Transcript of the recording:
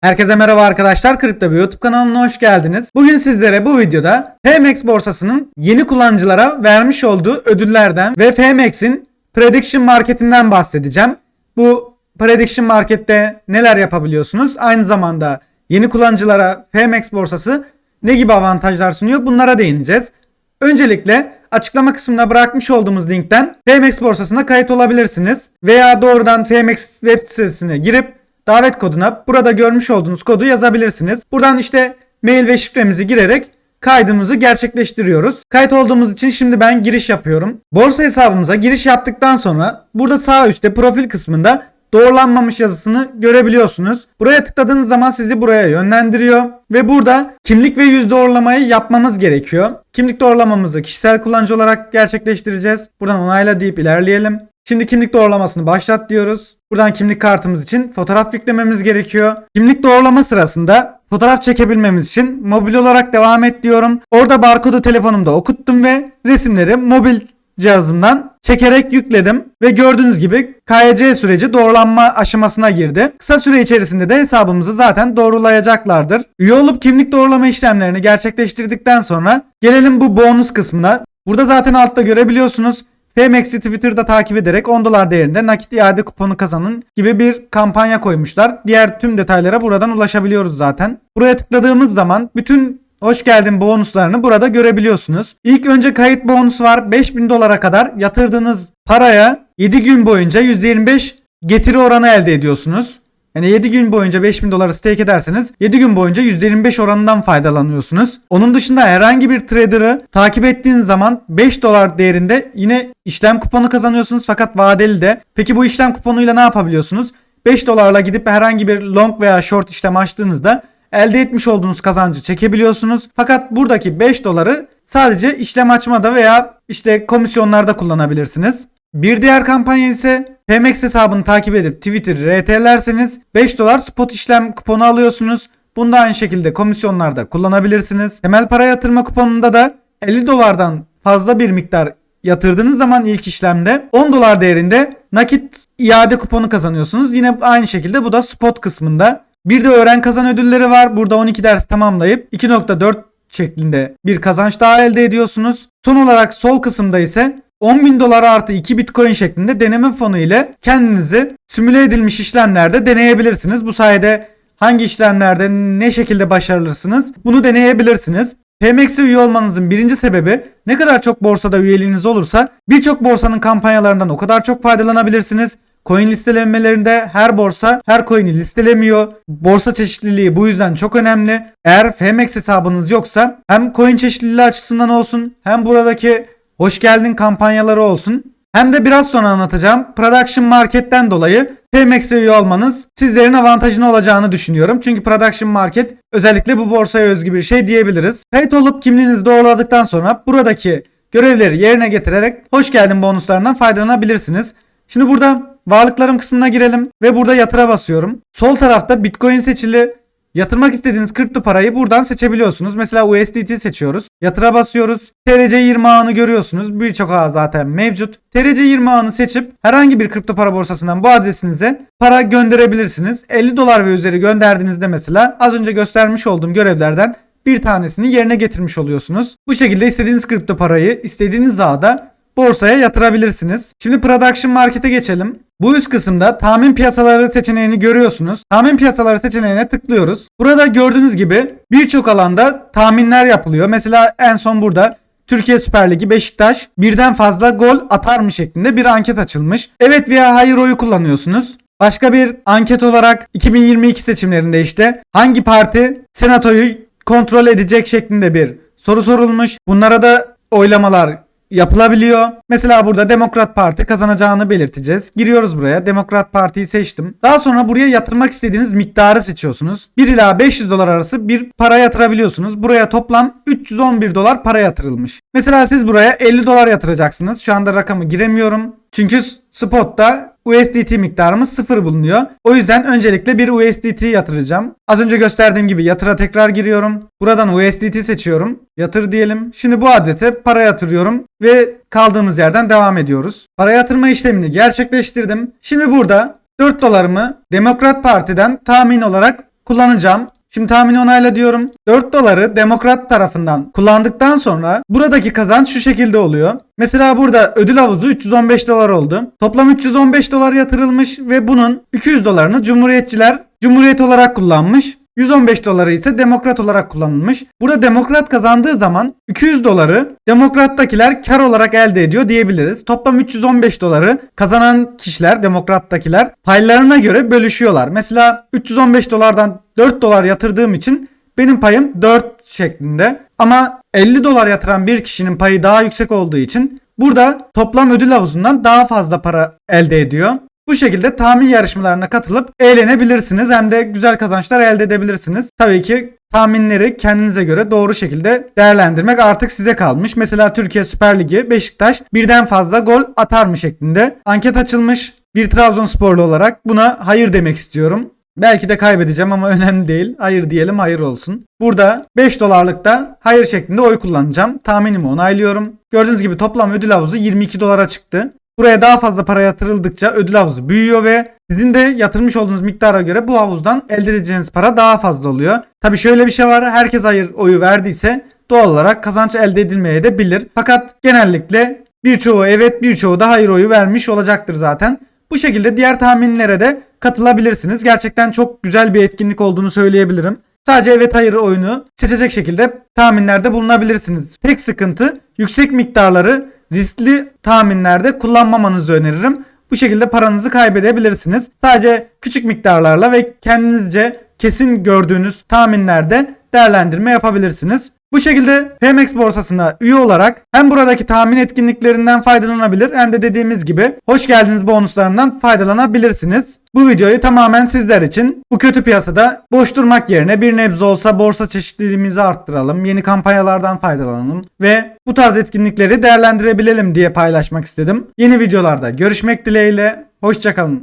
Herkese merhaba arkadaşlar. Kripto bir YouTube kanalına hoş geldiniz. Bugün sizlere bu videoda FMX borsasının yeni kullanıcılara vermiş olduğu ödüllerden ve FMX'in Prediction Market'inden bahsedeceğim. Bu Prediction Market'te neler yapabiliyorsunuz? Aynı zamanda yeni kullanıcılara FMX borsası ne gibi avantajlar sunuyor? Bunlara değineceğiz. Öncelikle açıklama kısmına bırakmış olduğumuz linkten FMX borsasına kayıt olabilirsiniz. Veya doğrudan FMX web sitesine girip davet koduna burada görmüş olduğunuz kodu yazabilirsiniz. Buradan işte mail ve şifremizi girerek kaydımızı gerçekleştiriyoruz. Kayıt olduğumuz için şimdi ben giriş yapıyorum. Borsa hesabımıza giriş yaptıktan sonra burada sağ üstte profil kısmında doğrulanmamış yazısını görebiliyorsunuz. Buraya tıkladığınız zaman sizi buraya yönlendiriyor ve burada kimlik ve yüz doğrulamayı yapmamız gerekiyor. Kimlik doğrulamamızı kişisel kullanıcı olarak gerçekleştireceğiz. Buradan onayla deyip ilerleyelim. Şimdi kimlik doğrulamasını başlat diyoruz. Buradan kimlik kartımız için fotoğraf yüklememiz gerekiyor. Kimlik doğrulama sırasında fotoğraf çekebilmemiz için mobil olarak devam et diyorum. Orada barkodu telefonumda okuttum ve resimleri mobil cihazımdan çekerek yükledim ve gördüğünüz gibi KYC süreci doğrulanma aşamasına girdi. Kısa süre içerisinde de hesabımızı zaten doğrulayacaklardır. Üye olup kimlik doğrulama işlemlerini gerçekleştirdikten sonra gelelim bu bonus kısmına. Burada zaten altta görebiliyorsunuz. FMX'i Twitter'da takip ederek 10 dolar değerinde nakit iade kuponu kazanın gibi bir kampanya koymuşlar. Diğer tüm detaylara buradan ulaşabiliyoruz zaten. Buraya tıkladığımız zaman bütün hoş geldin bonuslarını burada görebiliyorsunuz. İlk önce kayıt bonusu var. 5000 dolara kadar yatırdığınız paraya 7 gün boyunca %25 getiri oranı elde ediyorsunuz. Yani 7 gün boyunca 5000 doları stake ederseniz 7 gün boyunca %25 oranından faydalanıyorsunuz. Onun dışında herhangi bir trader'ı takip ettiğiniz zaman 5 dolar değerinde yine işlem kuponu kazanıyorsunuz fakat vadeli de. Peki bu işlem kuponuyla ne yapabiliyorsunuz? 5 dolarla gidip herhangi bir long veya short işlem açtığınızda elde etmiş olduğunuz kazancı çekebiliyorsunuz. Fakat buradaki 5 doları sadece işlem açmada veya işte komisyonlarda kullanabilirsiniz. Bir diğer kampanya ise PMX hesabını takip edip Twitter RT'lerseniz 5 dolar spot işlem kuponu alıyorsunuz. Bunu da aynı şekilde komisyonlarda kullanabilirsiniz. Temel para yatırma kuponunda da 50 dolardan fazla bir miktar yatırdığınız zaman ilk işlemde 10 dolar değerinde nakit iade kuponu kazanıyorsunuz. Yine aynı şekilde bu da spot kısmında. Bir de öğren kazan ödülleri var. Burada 12 ders tamamlayıp 2.4 şeklinde bir kazanç daha elde ediyorsunuz. Son olarak sol kısımda ise 10.000 dolar artı 2 bitcoin şeklinde deneme fonu ile kendinizi simüle edilmiş işlemlerde deneyebilirsiniz. Bu sayede hangi işlemlerde ne şekilde başarılırsınız bunu deneyebilirsiniz. PMX'e üye olmanızın birinci sebebi ne kadar çok borsada üyeliğiniz olursa birçok borsanın kampanyalarından o kadar çok faydalanabilirsiniz. Coin listelemelerinde her borsa her coin'i listelemiyor. Borsa çeşitliliği bu yüzden çok önemli. Eğer FMX hesabınız yoksa hem coin çeşitliliği açısından olsun hem buradaki hoş geldin kampanyaları olsun hem de biraz sonra anlatacağım Production Market'ten dolayı PMX'e üye olmanız sizlerin avantajına olacağını düşünüyorum. Çünkü Production Market özellikle bu borsaya özgü bir şey diyebiliriz. Kayıt olup kimliğinizi doğruladıktan sonra buradaki görevleri yerine getirerek hoş geldin bonuslarından faydalanabilirsiniz. Şimdi burada varlıklarım kısmına girelim ve burada yatıra basıyorum. Sol tarafta Bitcoin seçili Yatırmak istediğiniz kripto parayı buradan seçebiliyorsunuz. Mesela USDT seçiyoruz. Yatıra basıyoruz. TRC20 ağını görüyorsunuz. Birçok ağ zaten mevcut. TRC20 ağını seçip herhangi bir kripto para borsasından bu adresinize para gönderebilirsiniz. 50 dolar ve üzeri gönderdiğinizde mesela az önce göstermiş olduğum görevlerden bir tanesini yerine getirmiş oluyorsunuz. Bu şekilde istediğiniz kripto parayı istediğiniz ağda borsaya yatırabilirsiniz. Şimdi Production Market'e geçelim. Bu üst kısımda tahmin piyasaları seçeneğini görüyorsunuz. Tahmin piyasaları seçeneğine tıklıyoruz. Burada gördüğünüz gibi birçok alanda tahminler yapılıyor. Mesela en son burada Türkiye Süper Ligi Beşiktaş birden fazla gol atar mı şeklinde bir anket açılmış. Evet veya hayır oyu kullanıyorsunuz. Başka bir anket olarak 2022 seçimlerinde işte hangi parti senatoyu kontrol edecek şeklinde bir soru sorulmuş. Bunlara da oylamalar yapılabiliyor. Mesela burada Demokrat Parti kazanacağını belirteceğiz. Giriyoruz buraya. Demokrat Parti'yi seçtim. Daha sonra buraya yatırmak istediğiniz miktarı seçiyorsunuz. 1 ila 500 dolar arası bir para yatırabiliyorsunuz. Buraya toplam 311 dolar para yatırılmış. Mesela siz buraya 50 dolar yatıracaksınız. Şu anda rakamı giremiyorum. Çünkü spotta USDT miktarımız sıfır bulunuyor. O yüzden öncelikle bir USDT yatıracağım. Az önce gösterdiğim gibi yatıra tekrar giriyorum. Buradan USDT seçiyorum. Yatır diyelim. Şimdi bu adrese para yatırıyorum ve kaldığımız yerden devam ediyoruz. Para yatırma işlemini gerçekleştirdim. Şimdi burada 4 dolarımı Demokrat Parti'den tahmin olarak kullanacağım. Şimdi tahmini onayla diyorum. 4 doları demokrat tarafından kullandıktan sonra buradaki kazanç şu şekilde oluyor. Mesela burada ödül havuzu 315 dolar oldu. Toplam 315 dolar yatırılmış ve bunun 200 dolarını cumhuriyetçiler cumhuriyet olarak kullanmış. 115 doları ise demokrat olarak kullanılmış. Burada demokrat kazandığı zaman 200 doları demokrattakiler kar olarak elde ediyor diyebiliriz. Toplam 315 doları kazanan kişiler demokrattakiler paylarına göre bölüşüyorlar. Mesela 315 dolardan 4 dolar yatırdığım için benim payım 4 şeklinde. Ama 50 dolar yatıran bir kişinin payı daha yüksek olduğu için burada toplam ödül havuzundan daha fazla para elde ediyor. Bu şekilde tahmin yarışmalarına katılıp eğlenebilirsiniz hem de güzel kazançlar elde edebilirsiniz. Tabii ki tahminleri kendinize göre doğru şekilde değerlendirmek artık size kalmış. Mesela Türkiye Süper Ligi Beşiktaş birden fazla gol atar mı şeklinde anket açılmış. Bir Trabzonsporlu olarak buna hayır demek istiyorum. Belki de kaybedeceğim ama önemli değil. Hayır diyelim hayır olsun. Burada 5 dolarlıkta hayır şeklinde oy kullanacağım. Tahminimi onaylıyorum. Gördüğünüz gibi toplam ödül havuzu 22 dolara çıktı. Buraya daha fazla para yatırıldıkça ödül havuzu büyüyor ve sizin de yatırmış olduğunuz miktara göre bu havuzdan elde edeceğiniz para daha fazla oluyor. Tabi şöyle bir şey var. Herkes hayır oyu verdiyse doğal olarak kazanç elde edilmeye de bilir. Fakat genellikle birçoğu evet birçoğu da hayır oyu vermiş olacaktır zaten. Bu şekilde diğer tahminlere de katılabilirsiniz. Gerçekten çok güzel bir etkinlik olduğunu söyleyebilirim. Sadece evet hayır oyunu seçecek şekilde tahminlerde bulunabilirsiniz. Tek sıkıntı yüksek miktarları riskli tahminlerde kullanmamanızı öneririm. Bu şekilde paranızı kaybedebilirsiniz. Sadece küçük miktarlarla ve kendinizce kesin gördüğünüz tahminlerde değerlendirme yapabilirsiniz. Bu şekilde FMX borsasına üye olarak hem buradaki tahmin etkinliklerinden faydalanabilir hem de dediğimiz gibi hoş geldiniz bonuslarından faydalanabilirsiniz. Bu videoyu tamamen sizler için bu kötü piyasada boş durmak yerine bir nebze olsa borsa çeşitliliğimizi arttıralım, yeni kampanyalardan faydalanalım ve bu tarz etkinlikleri değerlendirebilelim diye paylaşmak istedim. Yeni videolarda görüşmek dileğiyle, hoşçakalın.